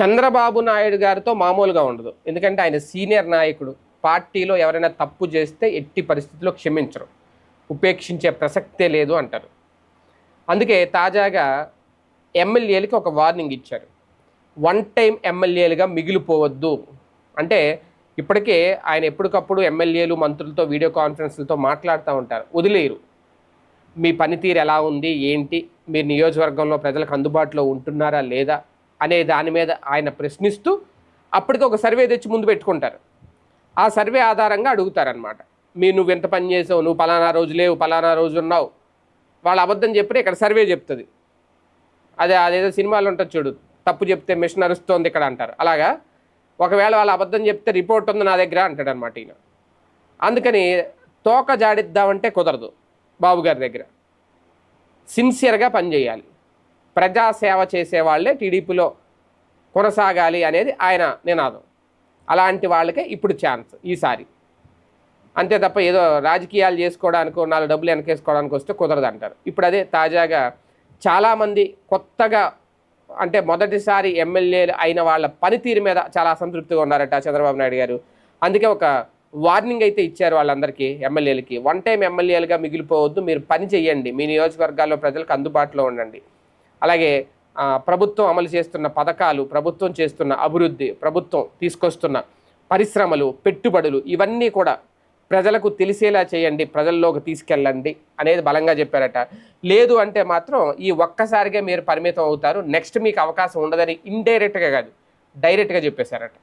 చంద్రబాబు నాయుడు గారితో మామూలుగా ఉండదు. ఎందుకంటే ఆయన సీనియర్ నాయకుడు. పార్టీలో ఎవరైనా తప్పు చేస్తే ఎట్టి పరిస్థితుల్లో క్షమించరు. ఉపేక్షించే ప్రసక్తే లేదు అంటారు. అందుకే తాజాగా ఎమ్మెల్యేలకి ఒక వార్నింగ్ ఇచ్చారు. వన్ టైం ఎమ్మెల్యేలుగా మిగిలిపోవద్దు. అంటే ఇప్పటికే ఆయన ఎప్పటికప్పుడు ఎమ్మెల్యేలు మంత్రులతో వీడియో కాన్ఫరెన్స్లతో మాట్లాడుతూ ఉంటారు. వదిలేరు మీ పనితీరు ఎలా ఉంది? ఏంటి? మీరు నియోజకవర్గంలో ప్రజలకు అందుబాటులో ఉంటున్నారా? లేదా? అనే దాని మీద ఆయన ప్రశ్నిస్తూ అప్పటికి ఒక సర్వే తెచ్చి ముందు పెట్టుకుంటారు. ఆ సర్వే ఆధారంగా అడుగుతారనమాట మీ నువ్వు ఎంత పని చేసావు? నువ్వు పలానా రోజు లేవు పలానా రోజు ఉన్నావు. వాళ్ళు అబద్ధం చెప్పినా ఇక్కడ సర్వే చెప్తుంది. అదే అదేదో సినిమాలు ఉంటుంది చూడు తప్పు చెప్తే మిషన్ అరుస్తోంది ఇక్కడ అంటారు. అలాగా? ఒకవేళ వాళ్ళు అబద్ధం చెప్తే రిపోర్ట్ ఉంది నా దగ్గర అంటాడు అనమాట ఈయన. అందుకని తోక జాడిద్దామంటే కుదరదు బాబు గారి దగ్గర. సిన్సియర్గా పనిచేయాలి ప్రజాసేవ చేసే వాళ్ళే టీడీపీలో కొనసాగాలి అనేది ఆయన నినాదం. అలాంటి వాళ్ళకే ఇప్పుడు ఛాన్స్ ఈసారి. అంతే తప్ప ఏదో రాజకీయాలు చేసుకోవడానికో నాలుగు డబ్బులు వెనకేసుకోవడానికి వస్తే కుదరదు అంటారు ఇప్పుడు అదే తాజాగా చాలామంది కొత్తగా అంటే మొదటిసారి ఎమ్మెల్యేలు అయిన వాళ్ళ పనితీరు మీద చాలా అసంతృప్తిగా ఉన్నారట చంద్రబాబు నాయుడు గారు. అందుకే ఒక వార్నింగ్ అయితే ఇచ్చారు వాళ్ళందరికీ ఎమ్మెల్యేలకి. వన్ టైం ఎమ్మెల్యేలుగా మిగిలిపోవద్దు మీరు పని చేయండి మీ నియోజకవర్గాల్లో ప్రజలకు అందుబాటులో ఉండండి. అలాగే ప్రభుత్వం అమలు చేస్తున్న పథకాలు ప్రభుత్వం చేస్తున్న అభివృద్ధి ప్రభుత్వం తీసుకొస్తున్న పరిశ్రమలు పెట్టుబడులు ఇవన్నీ కూడా ప్రజలకు తెలిసేలా చేయండి ప్రజల్లోకి తీసుకెళ్ళండి అనేది బలంగా చెప్పారట. లేదు అంటే మాత్రం ఈ ఒక్కసారిగా మీరు పరిమితం అవుతారు నెక్స్ట్ మీకు అవకాశం ఉండదని ఇండైరెక్ట్గా కాదు డైరెక్ట్గా చెప్పేశారట.